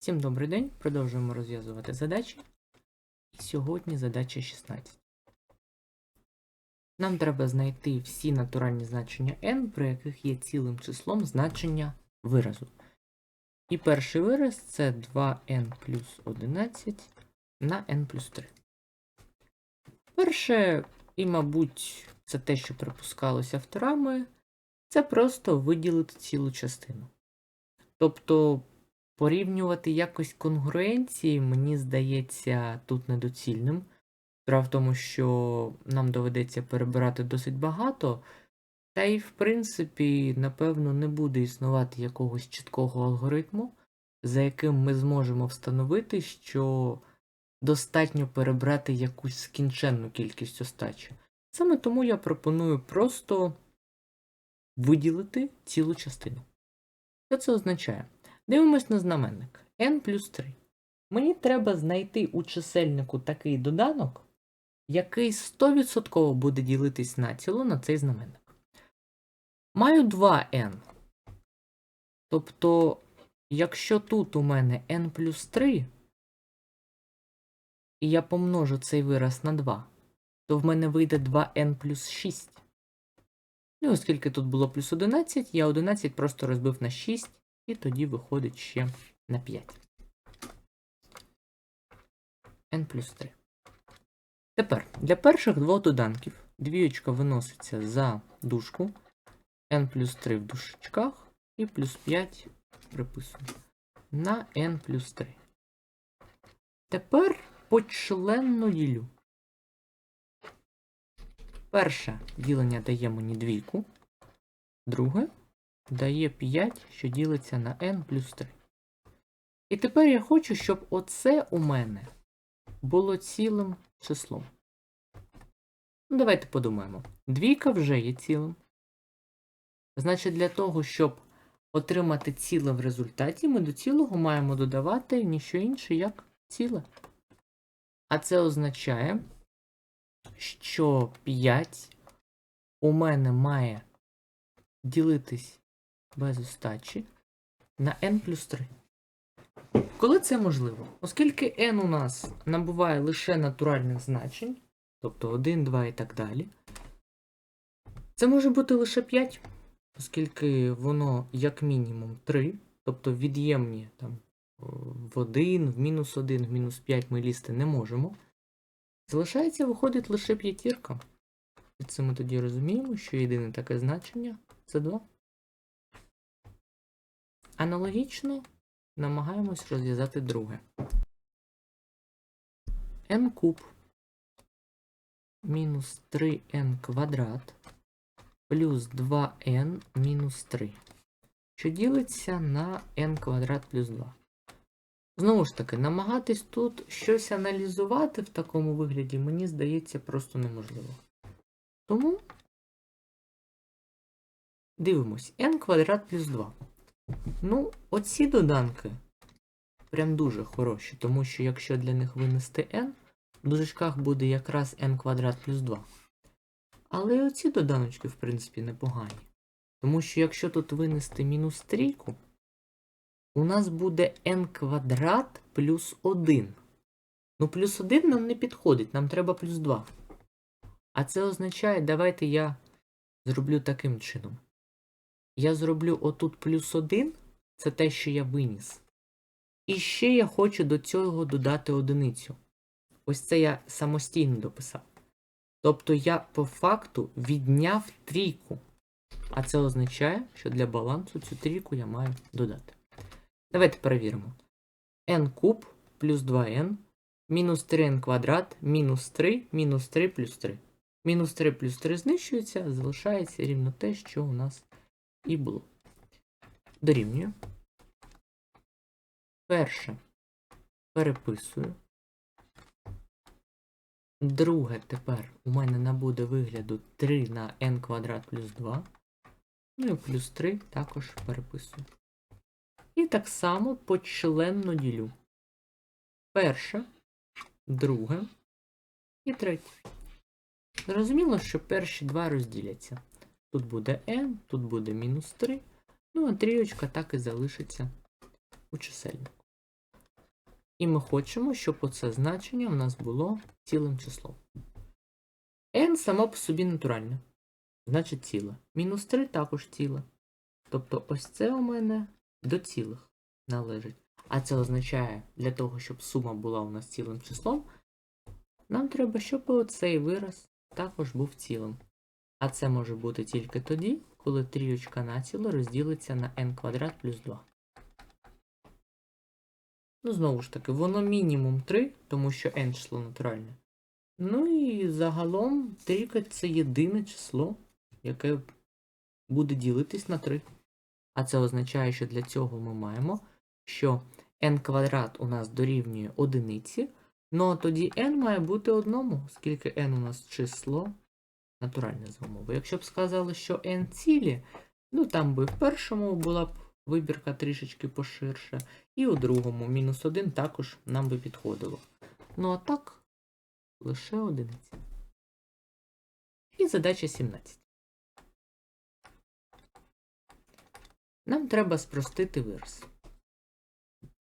Всім добрий день, продовжуємо розв'язувати задачі. І сьогодні задача 16. Нам треба знайти всі натуральні значення n, при яких є цілим числом значення виразу. І перший вираз це 2n плюс 11 на n плюс 3. Перше, і, мабуть, це те, що припускалося авторами, це просто виділити цілу частину. Тобто порівнювати якось конгруенції, мені здається, тут недоцільним. Справа в тому, що нам доведеться перебирати досить багато, та й, в принципі, напевно, не буде існувати якогось чіткого алгоритму, за яким ми зможемо встановити, що достатньо перебрати якусь скінченну кількість остачі. Саме тому я пропоную просто виділити цілу частину. Що це означає? Дивимось на знаменник n плюс 3. Мені треба знайти у чисельнику такий доданок, який 100% буде ділитись націло на цей знаменник. Маю 2n. Тобто, якщо тут у мене n плюс 3, і я помножу цей вираз на 2, то в мене вийде 2n плюс 6. І оскільки тут було плюс 11, я 11 просто розбив на 6. І тоді виходить ще на 5. n плюс 3. Тепер для перших двох доданків двієчка виноситься за дужку. n плюс 3 в дужечках і плюс 5 приписуємо на n плюс 3. Тепер почленно ділю. Перше ділення дає мені двійку. Друге дає 5, що ділиться на n плюс 3. І тепер я хочу, щоб оце у мене було цілим числом. Ну, давайте подумаємо. Двійка вже є цілим. Значить, для того, щоб отримати ціле в результаті, ми до цілого маємо додавати ніщо інше, як ціле. А це означає, що 5 у мене має ділитись без остачі на n плюс 3. Коли це можливо? Оскільки n у нас набуває лише натуральних значень, тобто 1, 2 і так далі, це може бути лише 5, оскільки воно як мінімум 3, тобто від'ємні там в 1, в мінус 1, в мінус 5 ми лізти не можемо. Залишається, виходить лише п'ятірка. І це ми тоді розуміємо, що єдине таке значення це 2. Аналогічно намагаємось розв'язати друге. n куб мінус 3n квадрат плюс 2n мінус 3, що ділиться на n квадрат плюс 2. Знову ж таки, намагатись тут щось аналізувати в такому вигляді, мені здається, просто неможливо. Тому дивимось n квадрат плюс 2. Ну, оці доданки прям дуже хороші, тому що якщо для них винести n, в дужечках буде якраз n квадрат плюс 2. Але оці доданочки, в принципі, непогані. Тому що якщо тут винести мінус трійку, у нас буде n квадрат плюс 1. Ну, плюс 1 нам не підходить, нам треба плюс 2. А це означає, давайте я зроблю таким чином. Я зроблю отут плюс 1, це те, що я виніс. І ще я хочу до цього додати одиницю. Ось це я самостійно дописав. Тобто я по факту відняв трійку. А це означає, що для балансу цю трійку я маю додати. Давайте перевіримо. n куб плюс 2n, мінус 3n квадрат, мінус 3, мінус 3 плюс 3. Мінус 3 плюс 3 знищується, залишається рівно те, що у нас і було. Дорівнюю. Перше переписую. Друге тепер у мене набуде вигляду 3 на n квадрат плюс 2. Ну і плюс 3 також переписую. І так само почленно ділю. Перше, друге і третє. Зрозуміло, що перші два розділяться. Тут буде n, тут буде мінус 3. Ну, а трійочка так і залишиться у чисельнику. І ми хочемо, щоб оце значення в нас було цілим числом. n само по собі натуральне. Значить ціле. Мінус 3 також ціле. Тобто ось це у мене до цілих належить. А це означає, для того, щоб сума була у нас цілим числом, нам треба, щоб оцей вираз також був цілим. А це може бути тільки тоді, коли трієчка націло розділиться на n квадрат плюс 2. Ну, знову ж таки, воно мінімум 3, тому що n число натуральне. Ну і загалом трійка це єдине число, яке буде ділитись на 3. А це означає, що для цього ми маємо, що n квадрат у нас дорівнює одиниці, ну а тоді n має бути одному, оскільки n у нас число натуральне за. Якщо б сказали, що n цілі, ну там би в першому була б вибірка трішечки поширше, і у другому мінус 1 також нам би підходило. Ну а так, лише одиниці. І задача 17. Нам треба спростити вираз.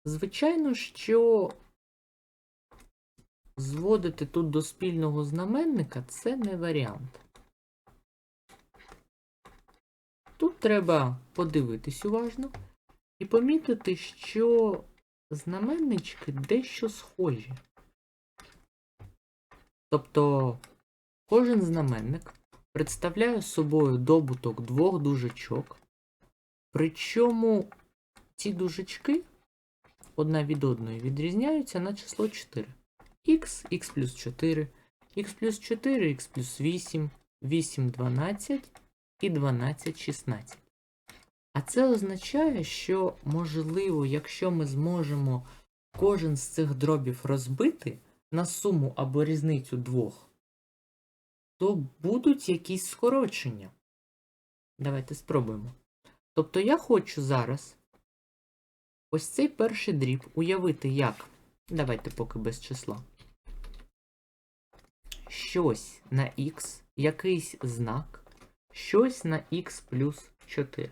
Звичайно, що зводити тут до спільного знаменника це не варіант. Треба подивитись уважно і помітити, що знаменнички дещо схожі. Тобто кожен знаменник представляє собою добуток двох дужечок, причому ці дужечки одна від одної відрізняються на число 4. х, х плюс 4, х плюс 4, х плюс 8, 8, 12 і 12, 16. А це означає, що, можливо, якщо ми зможемо кожен з цих дробів розбити на суму або різницю двох, то будуть якісь скорочення. Давайте спробуємо. Тобто я хочу зараз ось цей перший дріб уявити як. Давайте поки без числа. Щось на х, якийсь знак, щось на х плюс 4.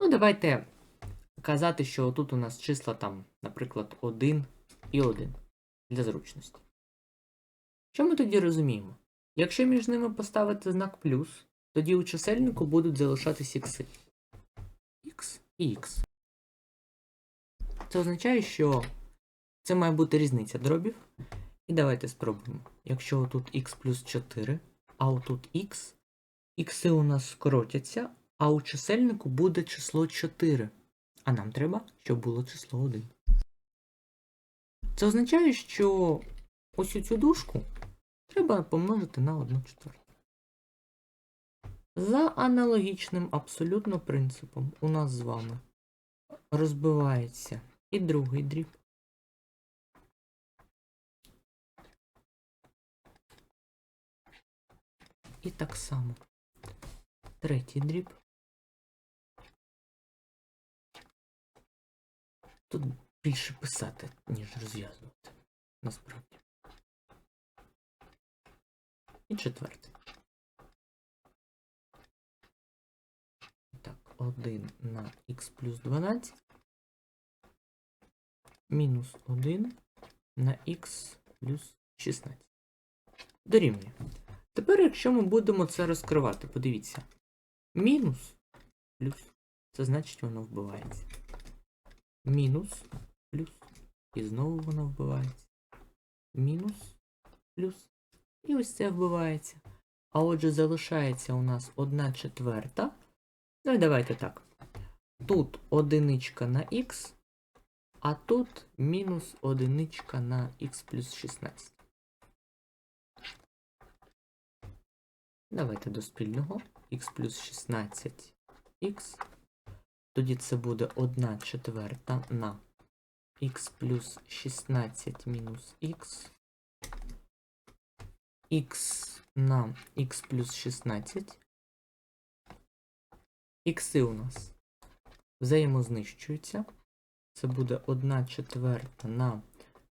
Ну, давайте казати, що тут у нас числа там, наприклад, 1 і 1 для зручності. Що ми тоді розуміємо? Якщо між ними поставити знак плюс, тоді у чисельнику будуть залишатись ікси. Х і х. Це означає, що це має бути різниця дробів. І давайте спробуємо. Якщо тут х плюс 4, а отут х, ікси у нас скоротяться, а у чисельнику буде число 4. А нам треба, щоб було число 1. Це означає, що ось цю дужку треба помножити на 1 четверту. За аналогічним абсолютно принципом у нас з вами розбивається і другий дріб. І так само третій дріб. Тут більше писати, ніж розв'язувати. Насправді. І четвертий. Так, 1 на х плюс 12. Мінус 1 на х плюс 16. Дорівнює. Тепер, якщо ми будемо це розкривати, подивіться. Мінус плюс. Це значить воно вбивається. Мінус плюс. І знову воно вбивається. Мінус плюс. І ось це вбивається. А отже, залишається у нас 1 четверта. Ну і давайте так. Тут одиничка на х, а тут мінус одиничка на х плюс 16. Давайте до спільного. Х плюс 16 х. Тоді це буде 1 четверта на х плюс 16 мінус х. х на х плюс 16. Ікси у нас взаємознищуються. Це буде 1 четверта на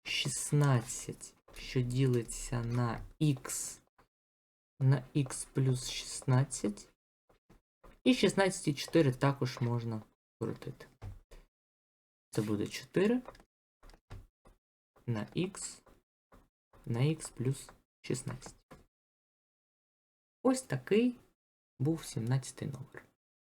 16, що ділиться на х на х плюс 16. І 16 і 4 також можна крутити. Це буде 4. на х на х плюс 16. Ось такий був 17 номер.